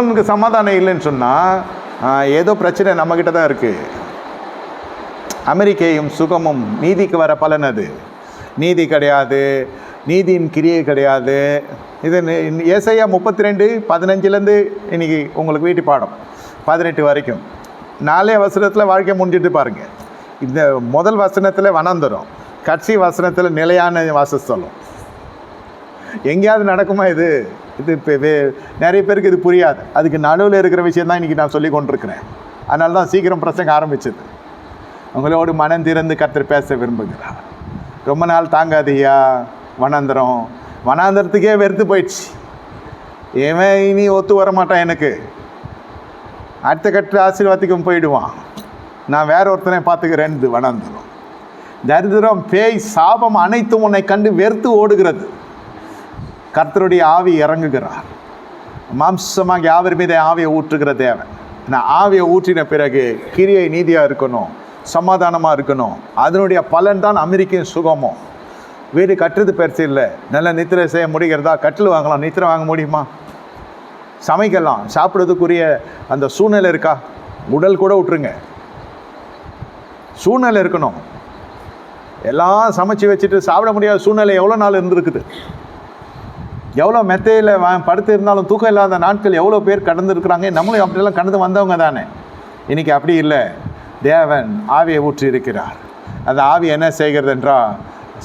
அவனுக்கு சமாதானம் இல்லைன்னு சொன்னால் ஏதோ பிரச்சனை நம்மக்கிட்ட தான் இருக்குது அமெரிக்கையும் சுகமும் நீதிக்கு வர பலன் அது. நீதி கிடையாது நீதியின் கிரியை கிடையாது. இது ஏசையா முப்பத்தி ரெண்டு பதினஞ்சுலேருந்து இன்னைக்கு உங்களுக்கு வீட்டு பாடம் பதினெட்டு வரைக்கும். நாலே வசனத்தில் வாழ்க்கை முடிஞ்சிட்டு பாருங்கள் இந்த முதல் வசனத்தில் வனந்துரும் கட்சி வசனத்தில் நிலையான வாசஸ்தலம். எங்கேயாவது நடக்குமா இது? இது இப்போ வே- நிறைய பேருக்கு இது புரியாது. அதுக்கு நடுவில் இருக்கிற விஷயம் தான் இன்றைக்கி நான் சொல்லி கொண்டிருக்கிறேன். அதனால தான் சீக்கிரம் பிரசங்க ஆரம்பிச்சது. உங்களோடு மனம் திறந்து கத்தர் பேச விரும்புகிறார். ரொம்ப நாள் தாங்காதையா வனாந்தரம். வனாந்தரத்துக்கே வெறுத்து போயிடுச்சு. ஏவன் இனி ஒத்து வர மாட்டான் எனக்கு. அடுத்த கட்ட ஆசீர்வாதத்துக்கும் போயிடுவான். நான் வேற ஒருத்தனை பார்த்துக்கிறேன் இது வனாந்தரம். தரித்திரம் பேய் சாபம் அனைத்தும் உன்னை கண்டு வெறுத்து ஓடுகிறது. கர்த்தருடைய ஆவி இறங்குகிறார். மாம்சமாக யாவர் மீது ஆவியை ஊற்றுகிற தேவன். நான் ஆவியை ஊற்றின பிறகு கிரியை நீதியாக இருக்கணும் சமாதானமாக இருக்கணும். அதனுடைய பலன் தான் அமெரிக்கன் சுகமும் வீடு கட்டுறது பெருசு இல்லை. நல்ல நித்திரை செய்ய முடிகிறதா? கட்டில் வாங்கலாம். நித்திரை வாங்க முடியுமா? சமைக்கலாம். சாப்பிட்றதுக்குரிய அந்த சூழ்நிலை இருக்கா? உடல் கூட விட்டுருங்க சூழ்நிலை இருக்கணும். எல்லாம் சமைச்சு வச்சுட்டு சாப்பிட முடியாத சூழ்நிலை எவ்வளோ நாள் இருந்திருக்குது? எவ்வளோ மெத்தையில் படுத்து இருந்தாலும் தூக்கம் இல்லாத நாட்கள் எவ்வளோ பேர் கடந்துருக்குறாங்க? நம்மளும் அப்படியெல்லாம் கடந்து வந்தவங்க தானே. இன்னைக்கு அப்படி இல்லை. தேவன் ஆவியை ஊற்றி இருக்கிறார். அந்த ஆவி என்ன செய்கிறது என்றால்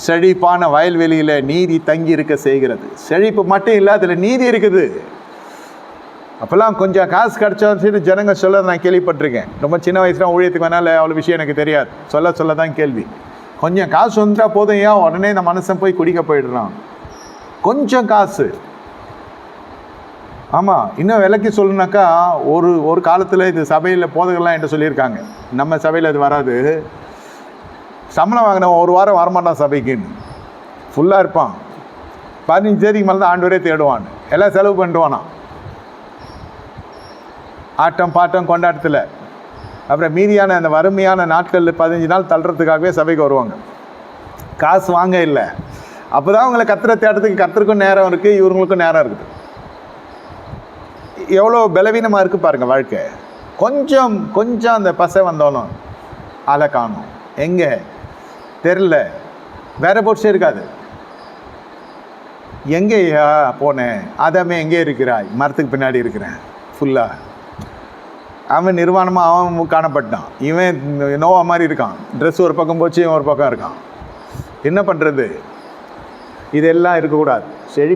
செழிப்பான வயல்வெளியில் நீதி தங்கி இருக்க செய்கிறது. செழிப்பு மட்டும் இல்லை அதில் நீதி இருக்குது. அப்போல்லாம் கொஞ்சம் காசு கிடச்சாலும் சரி ஜனங்க சொல்ல நான் கேள்விப்பட்டிருக்கேன். ரொம்ப சின்ன வயசுல ஊழியத்துக்கு வேணால அவ்வளோ விஷயம் எனக்கு தெரியாது. சொல்ல சொல்ல தான் கேள்வி. கொஞ்சம் காசு வந்துட்டால் போதும் ஏன் உடனே இந்த மனுஷன் போய் குடிக்க போயிடுறான்? கொஞ்சம் காசு. ஆமாம் இன்னும் விலைக்கு சொல்லணுனாக்கா ஒரு ஒரு காலத்தில் இது சபையில் போதகெல்லாம் என்கிட்ட சொல்லியிருக்காங்க. நம்ம சபையில் அது வராது. சம்பளம் வாங்கின ஒரு வாரம் வரமாட்டான் சபைக்குன்னு. ஃபுல்லாக இருப்பான். பதினஞ்சு தேதிக்கு மேலே தான் ஆண்டவரே தேடுவான். எல்லாம் செலவு பண்ணிடுவானா? ஆட்டம் பாட்டம் கொண்டாட்டத்தில். அப்புறம் மீதியான அந்த வறுமையான நாட்களில் பதினஞ்சு நாள் தள்ளுறதுக்காகவே சபைக்கு வருவாங்க. காசு வாங்க இல்லை. அப்போ தான் அவங்களை கத்துற தேட்டத்துக்கு கத்துறக்கும் நேரம் இருக்குது இவங்களுக்கும் நேரம் இருக்குது. எவ்வளோ பலவீனமாக இருக்குது பாருங்கள் வாழ்க்கை. கொஞ்சம் கொஞ்சம் அந்த பசை வந்தாலும் அலை காணும். எங்கே? தெரில வேற போட்ஸே இருக்காது. எங்கேயா போனேன்? அதாமே எங்கே இருக்கிறாய்? மரத்துக்கு பின்னாடி இருக்கிறேன். ஃபுல்லாக அவன் நிர்வாணமாக அவன் காணப்பட்டான். இவன் நோவா மாதிரி இருக்கான். ட்ரெஸ் ஒரு பக்கம் போச்சு இவன் ஒரு பக்கம் இருக்கான். என்ன பண்ணுறது இதெல்லாம் இருக்கக்கூடாது. செழி